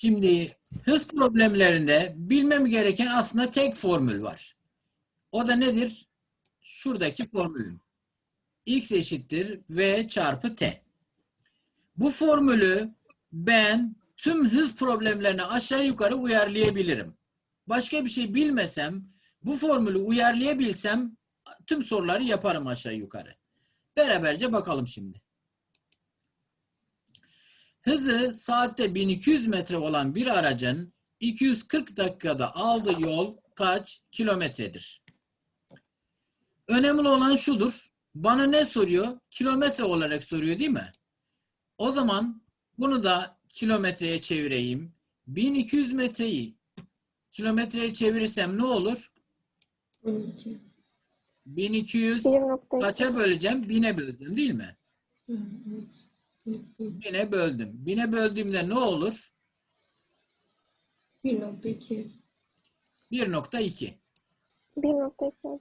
Şimdi hız problemlerinde bilmem gereken aslında tek formül var. O da nedir? Şuradaki formülün. X eşittir V çarpı T. Bu formülü ben tüm hız problemlerine aşağı yukarı uyarlayabilirim. Başka bir şey bilmesem, bu formülü uyarlayabilsem tüm soruları yaparım aşağı yukarı. Beraberce bakalım şimdi. Hızı saatte 1200 metre olan bir aracın 240 dakikada aldığı yol kaç kilometredir? Önemli olan şudur. Bana ne soruyor? Kilometre olarak soruyor değil mi? O zaman bunu da kilometreye çevireyim. 1200 metreyi kilometreye çevirirsem ne olur? 12. 1200 1.2. kaça böleceğim? 1000'e böleceğim değil mi? Hı. 1000'e böldüm. 1000'e böldüğümde ne olur? 1.2. 1.2. 1.2 hocam.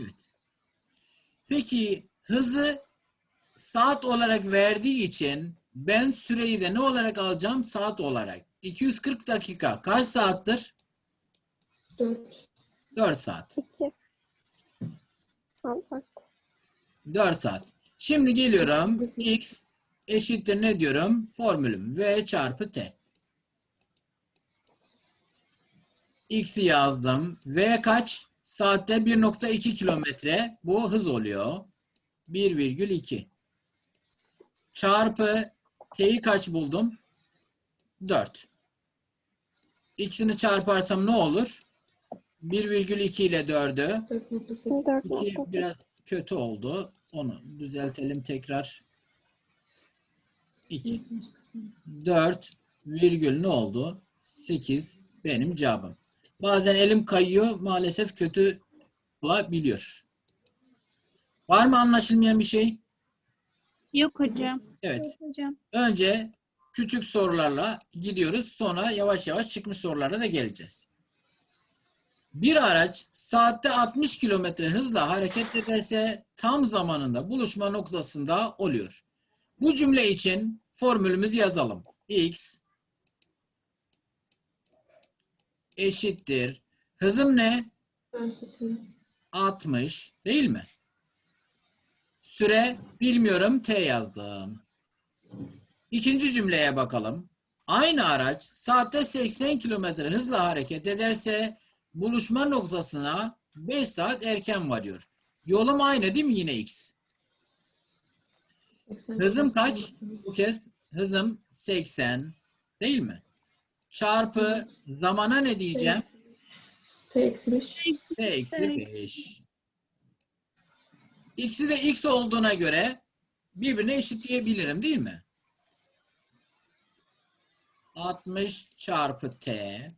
Evet. Peki hızı saat olarak verdiği için ben süreyi de ne olarak alacağım? Saat olarak. 240 dakika kaç saattir? 4. 4 saat. 2. Al bak. 4 saat. Şimdi geliyorum. X eşittir ne diyorum? Formülüm. V çarpı T. X'i yazdım. V kaç? Saatte 1.2 kilometre. Bu hız oluyor. 1,2. Çarpı T'yi kaç buldum? 4. İkisini çarparsam ne olur? 1,2 ile 4'ü 4.8. 2 4.2. biraz kötü oldu. Onu düzeltelim tekrar. 2. 4 virgül ne oldu? 8 benim cevabım. Bazen elim kayıyor. Maalesef kötü olabiliyor. Var mı anlaşılmayan bir şey? Yok hocam. Evet. Yok hocam. Önce küçük sorularla gidiyoruz. Sonra yavaş yavaş çıkmış sorulara da geleceğiz. Bir araç saatte 60 kilometre hızla hareket ederse tam zamanında buluşma noktasında oluyor. Bu cümle için formülümüzü yazalım. X eşittir. Hızım ne? Çarpıtı. 60 değil mi? Süre bilmiyorum T yazdım. İkinci cümleye bakalım. Aynı araç saatte 80 kilometre hızla hareket ederse buluşma noktasına 5 saat erken varıyor. Yolum aynı değil mi yine X? 80 Hızım kaç? Bu kez hızım 80 değil mi? Çarpı zamana ne diyeceğim? T eksi 5. T eksi Evet. 5. X'i de X olduğuna göre birbirine eşitleyebilirim değil mi? 60 çarpı T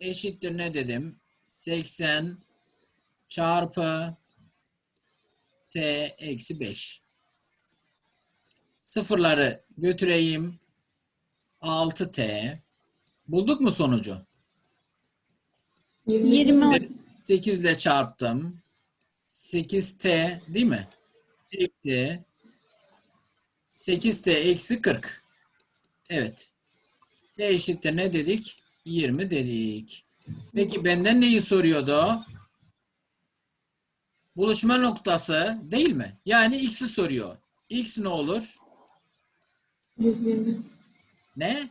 eşittir ne dedim? 80 çarpı T eksi 5. Sıfırları götüreyim. 6T. Bulduk mu sonucu? 20. 20 8 ile çarptım. 8t değil mi? Eksi 8t eksi 40. Evet. T eşittir ne dedik? 20 dedik. Peki benden neyi soruyordu? Buluşma noktası değil mi? Yani x'i soruyor. x ne olur? 120. Ne?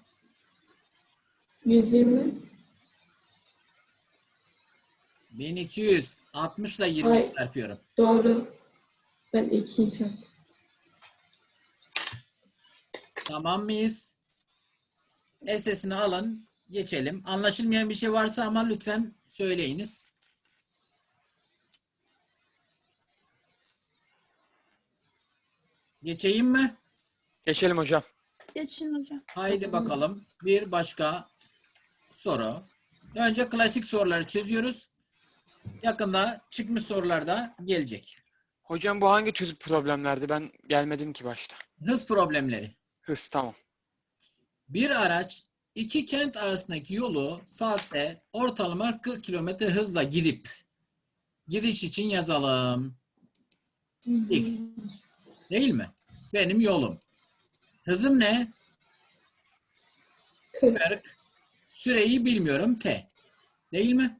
120. 1200. 60 ile 20 Ay. çarpıyorum. Doğru. Ben 2'yi çarptım. Tamam mıyız? SS'ini alın. Geçelim. Anlaşılmayan bir şey varsa ama lütfen söyleyiniz. Geçeyim mi? Geçelim hocam. Geçin hocam. Haydi bakalım. Bir başka soru. Önce klasik soruları çözüyoruz. Yakında çıkmış sorular da gelecek. Hocam bu hangi tür problemlerdi? Ben gelmedim ki başta. Hız problemleri. Hız tamam. Bir araç iki kent arasındaki yolu saatte ortalama 40 kilometre hızla gidip gidiş için yazalım. X. Değil mi? Benim yolum. Hızım ne? 40. 40. Süreyi bilmiyorum T. Değil mi?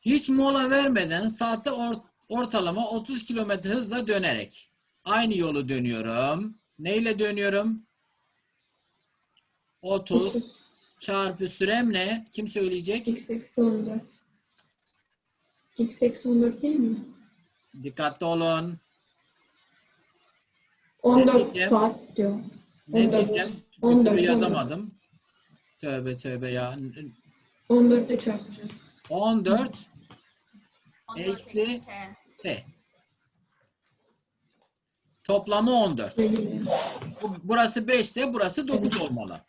Hiç mola vermeden saatte or- ortalama 30 kilometre hızla dönerek. Aynı yolu dönüyorum. Neyle dönüyorum? 30 30. çarpı sürem ne? Kim söyleyecek? X eksi 14. X eksi 14 değil mi? Dikkatli olun. 14 diyeceğim? saat diyor. Ne 14. diyeceğim? 14, Bir türlü yazamadım. Tövbe tövbe ya. 14 ile çarpacağız. 14 14 Eksi T. T. Toplamı 14. Böyle. Bu- Burası 5 ise burası 9 olmalı.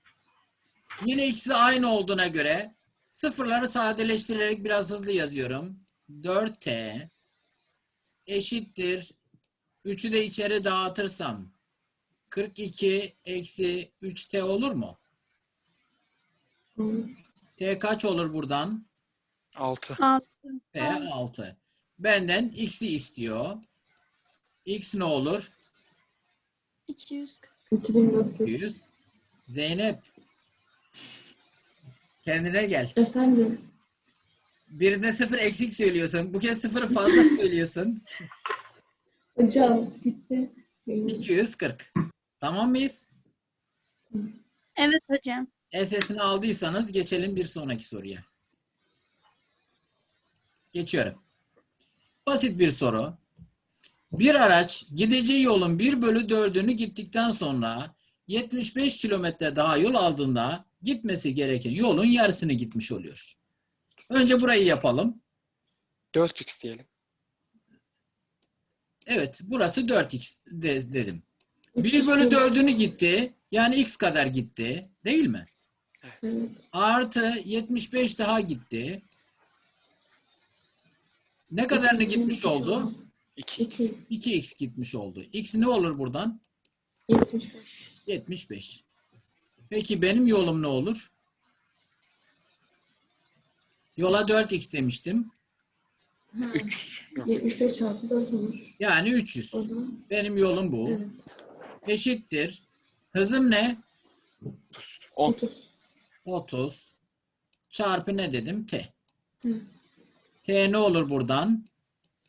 Yine ikisi aynı olduğuna göre sıfırları sadeleştirerek biraz hızlı yazıyorum. 4T eşittir. 3'ü de içeri dağıtırsam 42 eksi 3T olur mu? T kaç olur buradan? 6. 6. T 6. Benden x'i istiyor. X ne olur? 200. 2400. 100. Zeynep. Kendine gel. Efendim. Birinde sıfır eksik söylüyorsun. Bu kez sıfırı fazla söylüyorsun. Hocam gitti. Benim 240. Tamam mıyız? Evet hocam. SS'ini aldıysanız geçelim bir sonraki soruya. Geçiyorum. Basit bir soru. Bir araç gideceği yolun 1 bölü 4'ünü gittikten sonra 75 kilometre daha yol aldığında gitmesi gereken yolun yarısını gitmiş oluyor. Önce burayı yapalım. 4x diyelim. Evet, burası 4x de- dedim. 1 bölü 4'ünü gitti. Yani x kadar gitti. Değil mi? Evet. Artı 75 daha gitti. Ne kadarını gitmiş oldu? 2. 200. 2x gitmiş oldu. x ne olur buradan? 75. 75. Peki benim yolum ne olur? Yola 4x demiştim. Ha, 300. Yok. 75 çarpı 4 olur. Yani 300. O zaman Benim yolum bu. evet. Eşittir. Hızım ne? 10. 30. 30. Çarpı ne dedim? T. Hı. T ne olur buradan?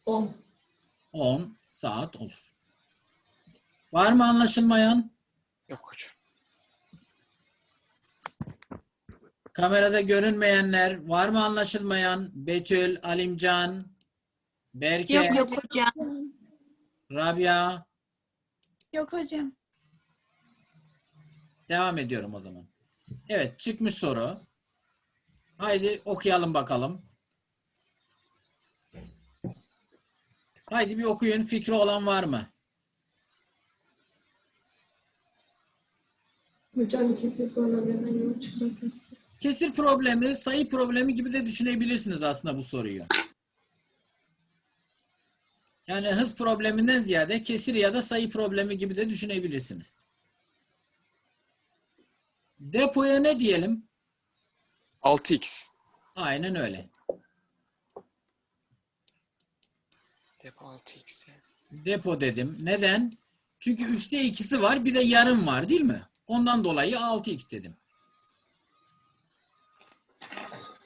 10. 10 saat olur. Var mı anlaşılmayan? Yok hocam. Kamerada görünmeyenler var mı anlaşılmayan? Betül, Alimcan, Berke, Yok yok hocam. Rabia. Yok hocam. Devam ediyorum o zaman. Evet çıkmış soru. Haydi okuyalım bakalım. Haydi bir okuyun. Fikri olan var mı? Hocam kesin problemden yol çıkmak yoksa. Kesir problemi, sayı problemi gibi de düşünebilirsiniz aslında bu soruyu. Yani hız probleminden ziyade kesir ya da sayı problemi gibi de düşünebilirsiniz. Depoya ne diyelim? 6x. Aynen öyle. Depo 6x. Depo dedim. Neden? Çünkü 3'te ikisi var bir de yarım var değil mi? Ondan dolayı 6x dedim.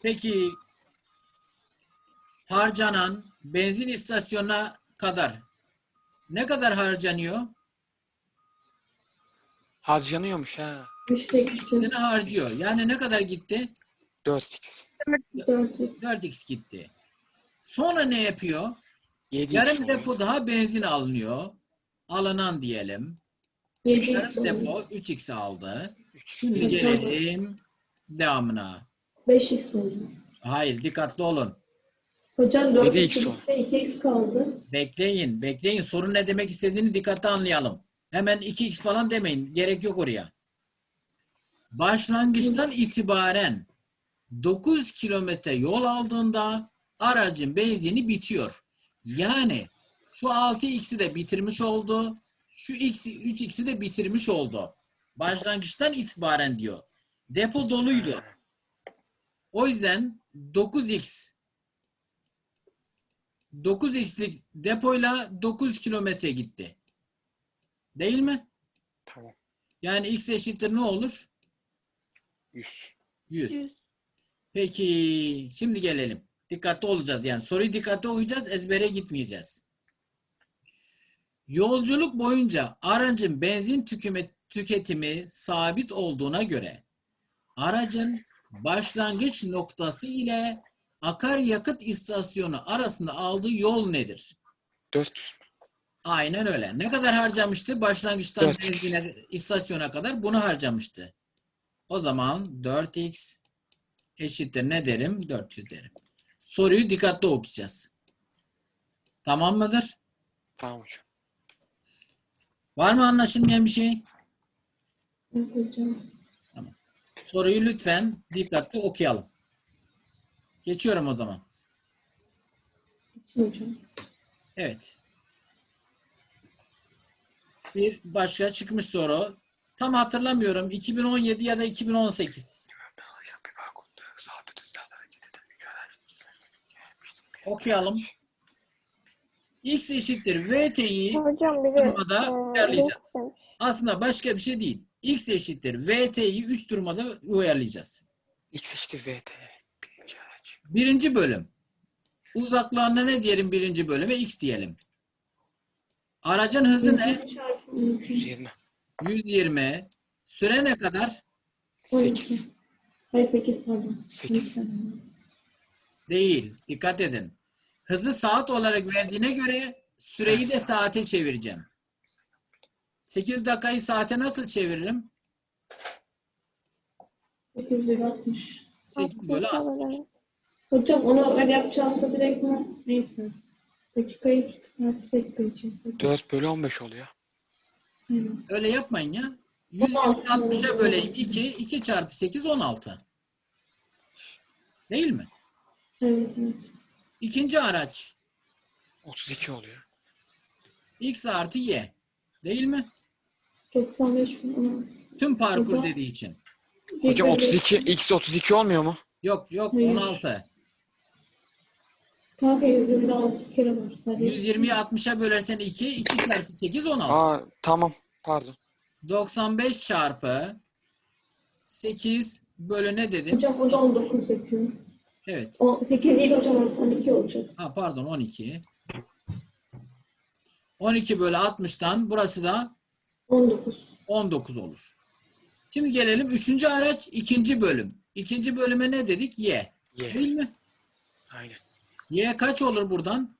Peki harcanan benzin istasyonuna kadar ne kadar harcanıyor? Harcanıyormuş ha. 3'te İkisini 2. harcıyor. Yani ne kadar gitti? 4x. 4x. 4x gitti. Sonra ne yapıyor? 7x. Yarım oluyor. depo daha benzin alınıyor. Alınan diyelim. 7x Yarım depo oldu. 3x aldı. 3x. Şimdi gelelim devamına. 5x oldu. Hayır dikkatli olun. Hocam 7x 4x oldu. 2x kaldı. Bekleyin, bekleyin. Sorun ne demek istediğini dikkatli anlayalım. Hemen 2x falan demeyin. Gerek yok oraya. Başlangıçtan itibaren 9 kilometre yol aldığında aracın benzini bitiyor. Yani şu 6x'i de bitirmiş oldu. Şu x'i 3x'i de bitirmiş oldu. Başlangıçtan itibaren diyor. Depo doluydu. O yüzden 9x 9x'lik depoyla 9 kilometre gitti. Değil mi? Tamam. Yani x eşittir ne olur? 100. 100. 100. Peki şimdi gelelim. Dikkatli olacağız yani. Soruyu dikkatli okuyacağız. Ezbere gitmeyeceğiz. Yolculuk boyunca aracın benzin tüküme, tüketimi sabit olduğuna göre aracın başlangıç noktası ile akaryakıt istasyonu arasında aldığı yol nedir? 400 mü? Aynen öyle. Ne kadar harcamıştı? Başlangıçtan 4x. benzine, istasyona kadar bunu harcamıştı. O zaman 4x eşittir ne derim? 400 derim. Soruyu dikkatli okuyacağız. Tamam mıdır? Tamam hocam. Var mı anlaşılmayan bir şey? Evet hocam. Soruyu lütfen dikkatli okuyalım. Geçiyorum o zaman. Hocam. Evet. Bir başka çıkmış soru. Tam hatırlamıyorum. 2017 ya da 2018. Okuyalım. X eşittir VT'yi durumda e, uyarlayacağız. aslında başka bir şey değil. X eşittir VT'yi 3 durumda uyarlayacağız. X eşittir VT. Birinci bölüm. Uzaklığına ne diyelim birinci bölüme? X diyelim. Aracın hızı ne? Çarpı 12. 120. 120. Süre ne kadar? 8. Hayır 8 pardon. 8. Değil. Dikkat edin. Hızı saat olarak verdiğine göre süreyi de saate çevireceğim. 8 dakikayı saate nasıl çeviririm? 8 bölü 60. 8 bölü 60. Hocam, onu öyle yapacağımızda direkt mi? Neyse. Dakikayı saat dakika içiyorsak. 4 bölü 15 oluyor. Aynen. Öyle yapmayın ya. 100 16. 60'a böleyim 2. 2 çarpı 8 16. Değil mi? Evet evet. İkinci araç. 32 oluyor. X artı Y. Değil mi? 95 bin 16. Tüm parkur Hocam. dediği için. Hocam Bir 32. bölü- X 32 olmuyor mu? Yok yok Hayır. 16. Kanka 120'de 6 kere var. Sadece. 120'yi 60'a bölersen 2. 2 çarpı 8 16. Aa tamam. Pardon. 95 çarpı 8 bölü ne dedim? Hocam o da 19 yapıyor. Evet. O 8 değil hocam orası 12 olacak. Ha pardon 12. 12 bölü 60'tan burası da 19. 19 olur. Şimdi gelelim 3. araç ikinci bölüm. İkinci bölüme ne dedik? Y. Y. Değil mi? Aynen. Y kaç olur buradan?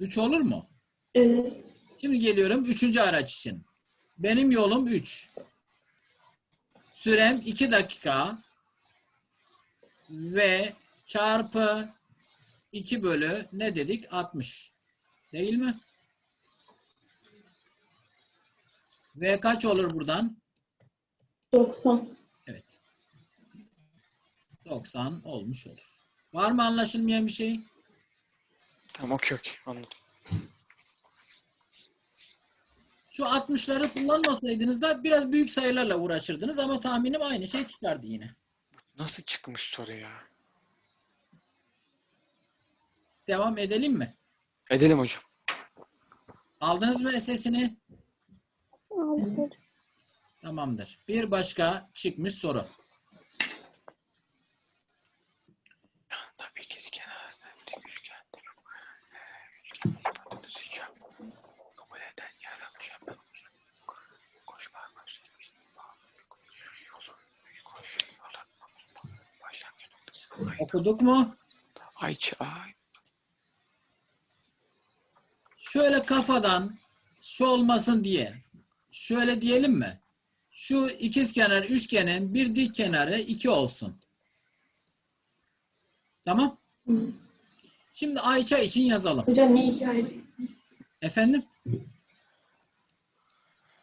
3 olur mu? Evet. Şimdi geliyorum 3. araç için. Benim yolum 3. Sürem 2 dakika ve çarpı 2 bölü ne dedik? 60. Değil mi? Ve kaç olur buradan? 90. Evet. 90 olmuş olur. Var mı anlaşılmayan bir şey? Tamam okey okey. Anladım. Şu 60'ları kullanmasaydınız da biraz büyük sayılarla uğraşırdınız ama tahminim aynı şey çıkardı yine. Nasıl çıkmış soru ya? Devam edelim mi? Edelim hocam. Aldınız mı sesini? aldık. Tamamdır. Bir başka çıkmış soru. Tabii ki kenarında bir üçgen. Üçgen patates yiyeceğim. Kabul eden yer alacağım. Koş bak koş. Yolu koş. Yola. Başlangıç noktası. Okuduk mu? Ay ay. Şöyle kafadan şu olmasın diye. Şöyle diyelim mi? Şu ikizkenar üçgenin bir dik kenarı 2 olsun. Tamam. Hı. Şimdi Ayça için yazalım. Hocam niye hikaye? Efendim?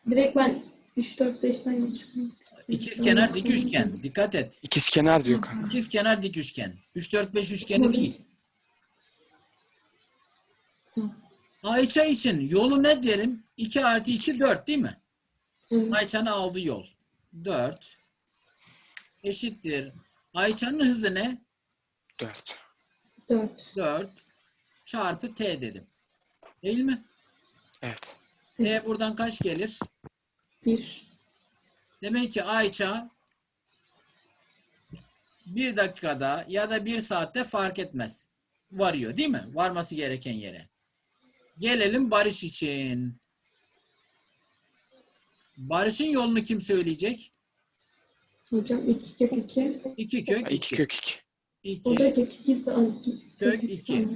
Direkt ben 3, 4, 5'ten geçiyorum. İkizkenar dik üçgen. Dikkat et. İkiz kenar diyor kanka. İkizkenar dik üçgen. 3 4 5 üçgeni değil. Tamam. Ayça için yolu ne derim? 2 artı 2 4 değil mi? Evet. Ayça'nın aldığı yol. 4 eşittir. Ayça'nın hızı ne? 4. 4. 4 çarpı t dedim. Değil mi? Evet. T buradan kaç gelir? 1. Demek ki Ayça bir dakikada ya da bir saatte fark etmez. Varıyor değil mi? Varması gereken yere. Gelelim Barış için. Barış'ın yolunu kim söyleyecek? Hocam 2 kök 2. 2 kök 2 2. kök 2. 2 Burada kök 2 Kök iki.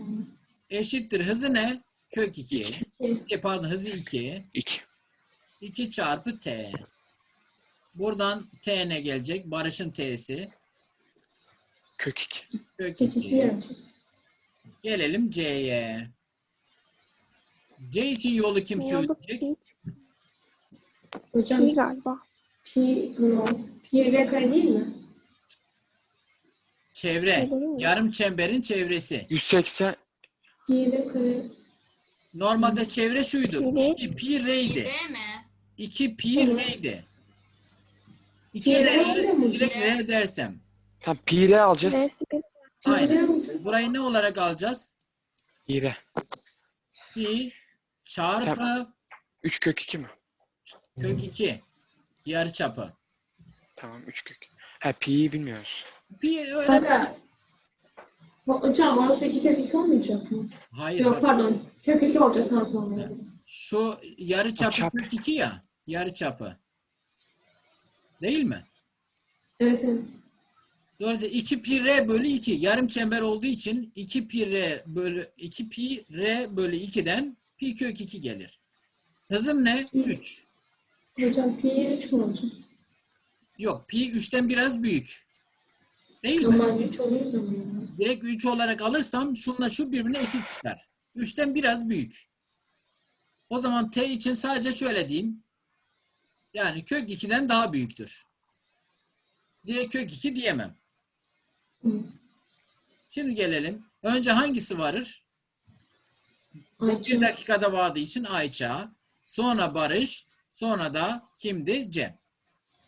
eşittir hızı ne? Kök 2. İki. 2 pardon hızı 2. 2. 2 çarpı t. Buradan t ne gelecek? Barış'ın t'si. Kök 2. Kök Kök 2 2. yapacağız. Gelelim c'ye. C için yolu kim söyleyecek? pi, Hocam pi galiba. pi, pi r kare değil mi? Çevre. Yarım çemberin çevresi. 180 Pi r kare. Normalde çevre şuydu. Pi. 2 pi r'ydi. Değil mi? 2 pi Hı. r'ydi. 2 Pi r direkt r dersem. tam pi r alacağız. Aynen. Burayı ne olarak alacağız? Pi r. Pi çarpı 3 kök 2 mi? kök 2. Yarıçapı. Tamam 3 kök. Ha pi'yi bilmiyoruz. Pi öyle. Fakat Ho- Hocam orası 2 kök 2 olmayacak mı? Hayır Yok bak. pardon. Kök 2 olacak tamam tamam. anladım. Şu yarı çapı çap. kök 2 ya. Yarı çapı. Değil mi? Evet evet. Dolayısıyla 2 pi r bölü 2 yarım çember olduğu için 2 pi r bölü 2 pi r bölü 2'den pi kök 2 gelir. Hızım ne? 3. Hocam pi 3 mü olacağız? Yok pi 3'ten biraz büyük. Değil mi? Normal 3 oluyor zaman. Direkt 3 olarak alırsam şunla şu birbirine eşit çıkar. 3'ten biraz büyük. O zaman t için sadece şöyle diyeyim. Yani kök 2'den daha büyüktür. Direkt kök 2 diyemem. Şimdi gelelim. Önce hangisi varır? Bu bir dakikada vardığı için Ayça. Sonra Barış. Sonra da kimdi? Cem.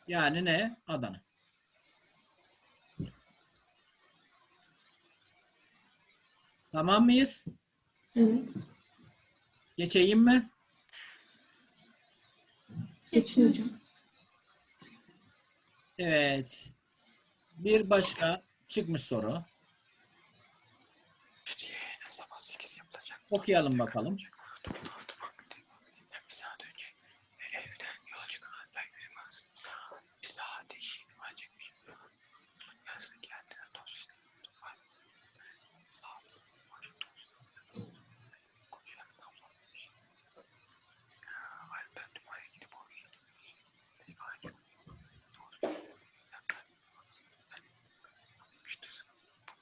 Yani ne? Adana. Tamam mıyız? Evet. Geçeyim mi? Geçin hocam. Evet. Bir başka çıkmış soru. Sabah 8 yapılacak. Okuyalım bakalım. Bir saat önce evden yola çıkan hatta yürümez. Bir saat işi acıkmış. Yazın kendine dost. Sağ Koşarak damlamış. Alper Duman'a gidip oraya.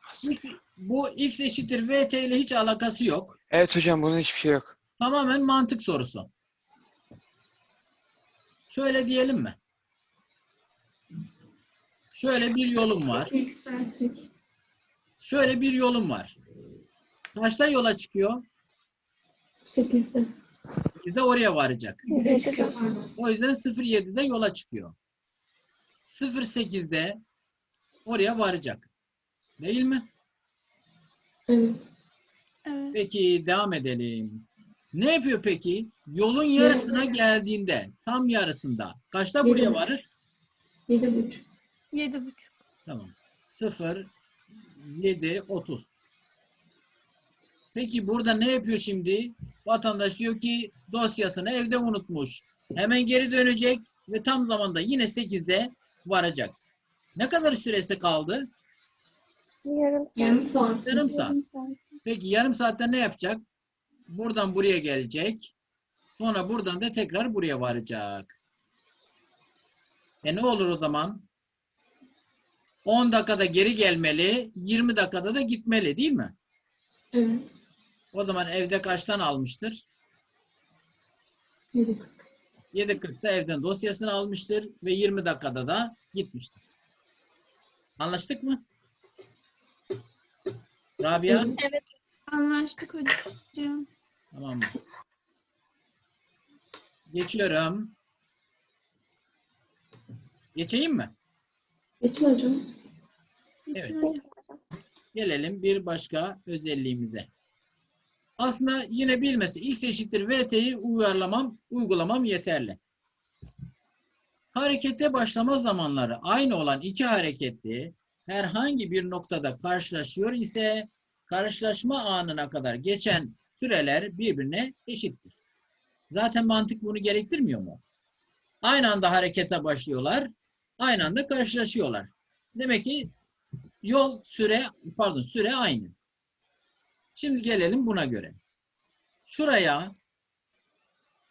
Nasıl? Bu x eşittir vt ile hiç alakası yok. Evet hocam bunun hiçbir şey yok. Tamamen mantık sorusu. Şöyle diyelim mi? Şöyle bir yolum var. Şöyle bir yolum var. Kaçta yola çıkıyor? 8'de. Bize oraya varacak. O yüzden 07'de yola çıkıyor. 08'de oraya varacak. Değil mi? Evet. Evet. Peki devam edelim. Ne yapıyor peki? Yolun yarısına geldiğinde, tam yarısında kaçta buraya Yedi. varır? 7,5. Yedi buçuk. Tamam. 0, 7, 30. Peki burada ne yapıyor şimdi? Vatandaş diyor ki dosyasını evde unutmuş. Hemen geri dönecek ve tam zamanda yine 8'de varacak. Ne kadar süresi kaldı? Yarım saat. Yarım saat. Yarım. Peki yarım saatte ne yapacak? Buradan buraya gelecek. Sonra buradan da tekrar buraya varacak. E ne olur o zaman? 10 dakikada geri gelmeli, 20 dakikada da gitmeli değil mi? Evet. O zaman evde kaçtan almıştır? 7,40. 7.40'da evden dosyasını almıştır ve 20 dakikada da gitmiştir. Anlaştık mı? Rabia? Evet. Anlaştık hocam. Tamam mı? Geçiyorum. Geçeyim mi? Geçin hocam. Evet. Gelelim bir başka özelliğimize. Aslında yine bilmesi x eşittir vt'yi uyarlamam, uygulamam yeterli. Harekete başlama zamanları aynı olan iki hareketli herhangi bir noktada karşılaşıyor ise karşılaşma anına kadar geçen süreler birbirine eşittir. Zaten mantık bunu gerektirmiyor mu? Aynı anda harekete başlıyorlar, aynı anda karşılaşıyorlar. Demek ki yol süre pardon süre aynı. Şimdi gelelim buna göre. Şuraya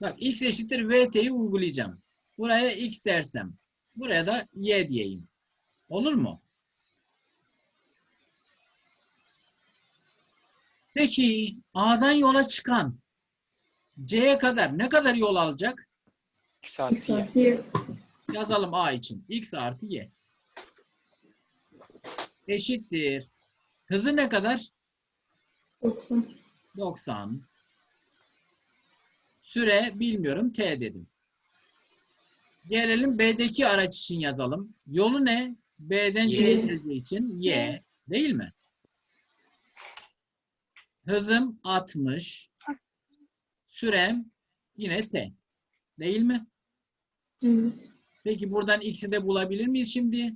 bak x eşittir vt'yi uygulayacağım. Buraya x dersem buraya da y diyeyim. Olur mu? Peki A'dan yola çıkan C'ye kadar ne kadar yol alacak? X artı Y. Yazalım A için. X artı Y. Eşittir. Hızı ne kadar? 90. 90. Süre bilmiyorum T dedim. Gelelim B'deki araç için yazalım. Yolu ne? B'den C'ye geldiği için Y. Değil mi? Hızım 60. Sürem yine T. Değil mi? Evet. Peki buradan X'i de bulabilir miyiz şimdi?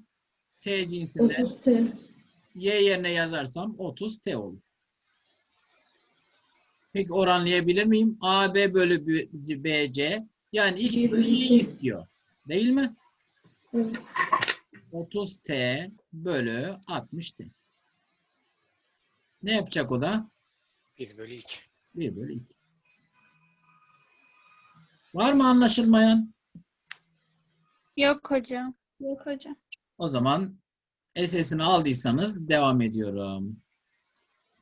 T cinsinden. 30 T. Y yerine yazarsam 30 T olur. Peki oranlayabilir miyim? AB bölü BC yani X bölü Y istiyor. Değil mi? Evet. 30 T bölü 60 T. Ne yapacak o da? Bir bölü iki. 1 bölü 2. Var mı anlaşılmayan? Yok hocam. Yok hocam. O zaman SS'ini aldıysanız devam ediyorum.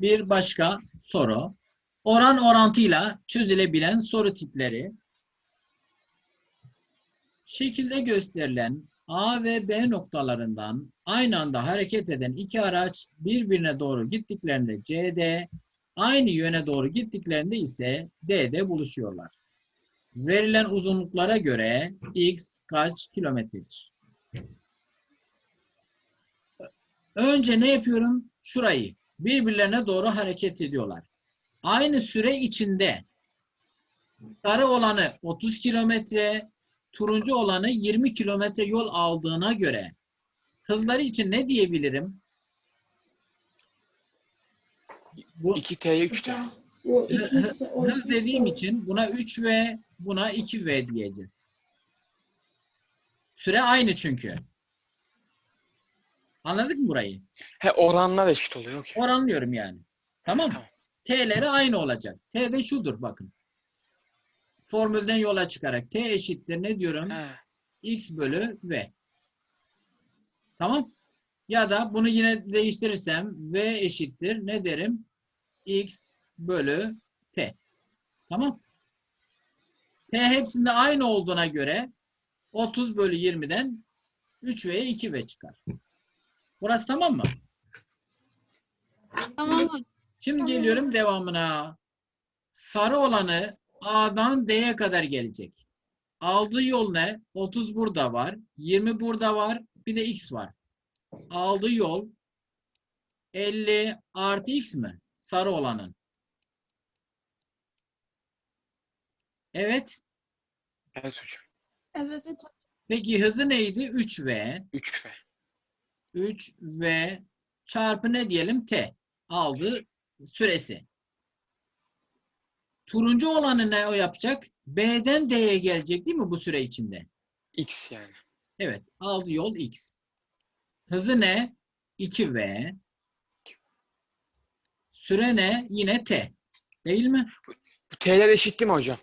Bir başka soru. Oran orantıyla çözülebilen soru tipleri. Şekilde gösterilen A ve B noktalarından aynı anda hareket eden iki araç birbirine doğru gittiklerinde C'de, aynı yöne doğru gittiklerinde ise D'de buluşuyorlar. Verilen uzunluklara göre X kaç kilometredir? Önce ne yapıyorum? Şurayı. Birbirlerine doğru hareket ediyorlar. Aynı süre içinde sarı olanı 30 kilometre, turuncu olanı 20 kilometre yol aldığına göre hızları için ne diyebilirim? Bu 2T'ye 3T. O Hı- 2 ise o hız dediğim için buna 3V, buna 2V diyeceğiz. Süre aynı çünkü. Anladık mı burayı? He oranlar eşit oluyor. okey. Oranlıyorum yani. Tamam mı? Tamam. T'leri aynı olacak. T de şudur bakın. Formülden yola çıkarak T eşittir ne diyorum? He. X bölü V. Tamam. Ya da bunu yine değiştirirsem V eşittir ne derim? X bölü T. Tamam. T hepsinde aynı olduğuna göre 30 bölü 20'den 3V'ye 2V çıkar. Burası tamam mı? Tamam. Şimdi Tamam. geliyorum devamına. Sarı olanı A'dan D'ye kadar gelecek. Aldığı yol ne? 30 burada var. 20 burada var. Bir de X var. Aldığı yol 50 artı X mi? Sarı olanın. Evet. Evet hocam. Evet hocam. Peki hızı neydi? 3V. 3 ve. 3V çarpı ne diyelim? T. Aldığı süresi. Turuncu olanı ne o yapacak? B'den D'ye gelecek değil mi bu süre içinde? X yani. Evet. Aldığı yol X. Hızı ne? 2V. Süre ne? Yine T. Değil mi? Bu T'ler eşit değil mi hocam?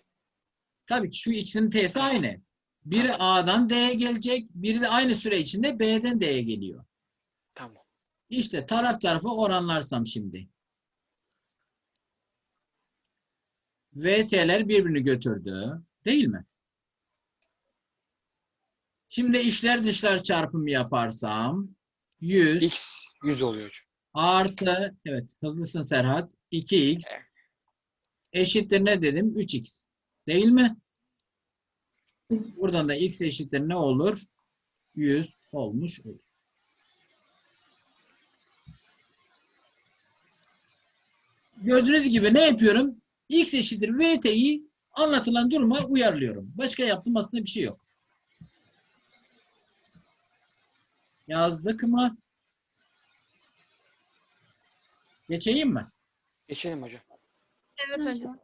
Tabii ki şu ikisinin T'si aynı. Biri A'dan D'ye gelecek, biri de aynı süre içinde B'den D'ye geliyor. Tamam. İşte taraf tarafa oranlarsam şimdi. VT'ler birbirini götürdü. Değil mi? Şimdi işler dışlar çarpımı yaparsam 100 X 100 oluyor hocam. artı evet hızlısın Serhat 2x eşittir ne dedim? 3x. Değil mi? Buradan da x eşittir ne olur? 100 olmuş olur. Gördüğünüz gibi ne yapıyorum? X eşittir VT'yi anlatılan duruma uyarlıyorum. Başka yaptığım aslında bir şey yok. Yazdık mı? Geçeyim mi? Geçelim hocam. Evet hocam.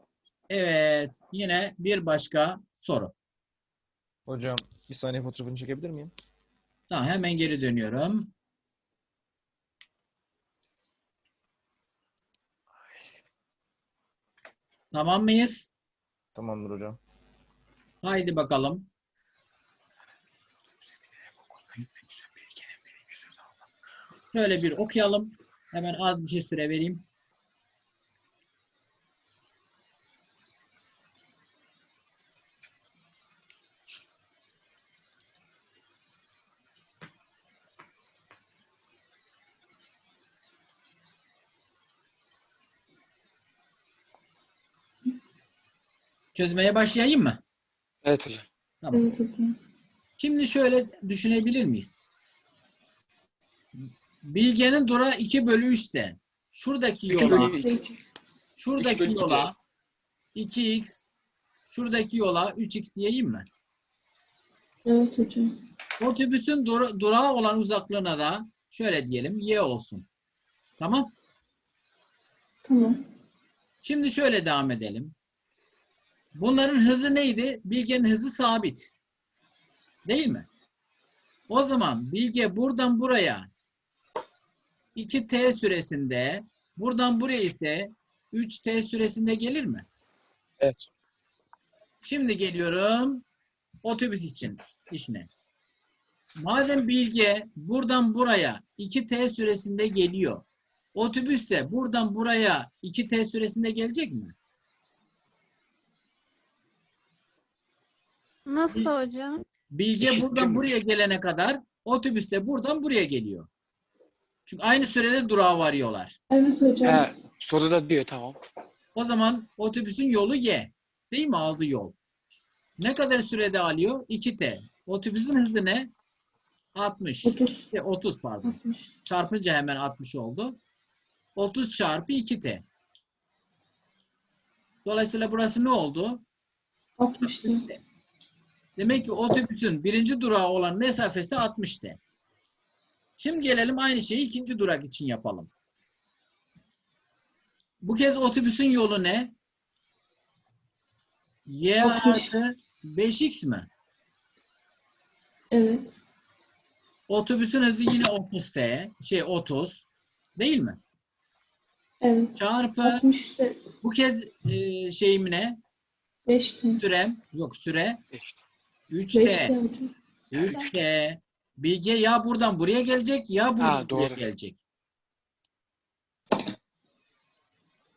Evet. Yine bir başka soru. Hocam bir saniye fotoğrafını çekebilir miyim? Tamam hemen geri dönüyorum. Tamam mıyız? Tamamdır hocam. Haydi bakalım. Şöyle bir okuyalım. Hemen az bir şey süre vereyim. Çözmeye başlayayım mı? Evet hocam. Tamam. Evet hocam. Şimdi şöyle düşünebilir miyiz? Bilge'nin durağı 2 bölü 3 ise şuradaki 2 yola, bölü x. şuradaki üç bölü iki yola 2x, şuradaki yola 3x diyeyim mi? Evet hocam. Otobüsün dura- durağı olan uzaklığına da şöyle diyelim y olsun. Tamam. Tamam. Şimdi şöyle devam edelim. Bunların hızı neydi? Bilge'nin hızı sabit. Değil mi? O zaman Bilge buradan buraya 2t süresinde, buradan buraya ise 3t süresinde gelir mi? Evet. Şimdi geliyorum otobüs için işine. Madem Bilge buradan buraya 2t süresinde geliyor. Otobüs de buradan buraya 2t süresinde gelecek mi? Nasıl hocam? Bilge buradan buraya gelene kadar otobüs de buradan buraya geliyor. Çünkü aynı sürede durağa varıyorlar. Evet hocam. He, soruda diyor tamam. O zaman otobüsün yolu Y. Değil mi aldığı yol? Ne kadar sürede alıyor? 2T. Otobüsün hızı ne? 60. 30. Şey, 30 pardon. 60. Çarpınca hemen 60 oldu. 30 çarpı 2T. Dolayısıyla burası ne oldu? 60. T. Demek ki otobüsün birinci durağı olan mesafesi 60 T. Şimdi gelelim aynı şeyi ikinci durak için yapalım. Bu kez otobüsün yolu ne? Y 60. artı 5x mi? Evet. Otobüsün hızı yine 30 T. Şey 30. Değil mi? Evet. Çarpı 60. bu kez e, şeyim ne? 5 T. Sürem. Yok süre. İşte. 3 5 T. T hocam. 3 T. Bilge ya buradan buraya gelecek ya buradan Ha, buraya doğru. gelecek.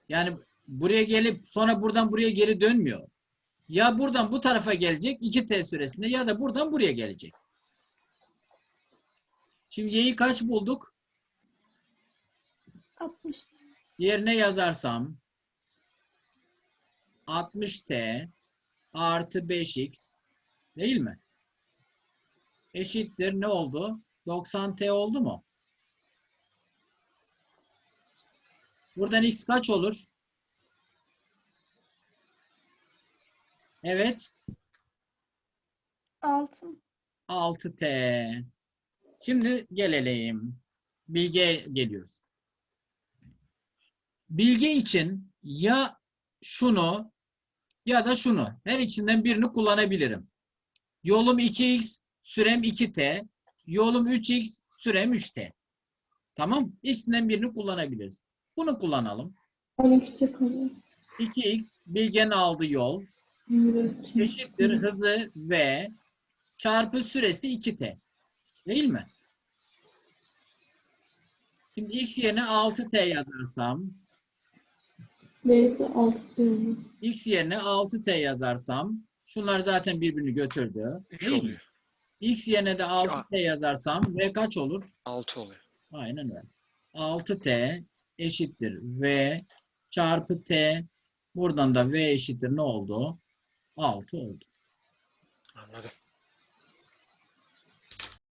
Yani buraya gelip sonra buradan buraya geri dönmüyor. Ya buradan bu tarafa gelecek 2T süresinde ya da buradan buraya gelecek. Şimdi y'yi kaç bulduk? 60. Yerine yazarsam 60T artı 5X değil mi? Eşittir ne oldu? 90T oldu mu? Buradan X kaç olur? Evet. 6. 6T. Şimdi gelelim. Bilge geliyoruz. Bilge için ya şunu ya da şunu. Her ikisinden birini kullanabilirim. Yolum 2x, sürem 2t. Yolum 3x, sürem 3t. Tamam. İkisinden birini kullanabiliriz. Bunu kullanalım. 12 T kalıyor. 2x Bilge'nin aldığı yol 24 T. eşittir hızı v çarpı süresi 2t. Değil mi? Şimdi x yerine 6t yazarsam, B'si 6 T oluyor. x yerine 6t yazarsam, şunlar zaten birbirini götürdü. 3 değil mi? oluyor. X yerine de 6t yazarsam v kaç olur? 6 oluyor. Aynen öyle. 6t eşittir v çarpı t. Buradan da v eşittir ne oldu? 6 oldu. Anladım.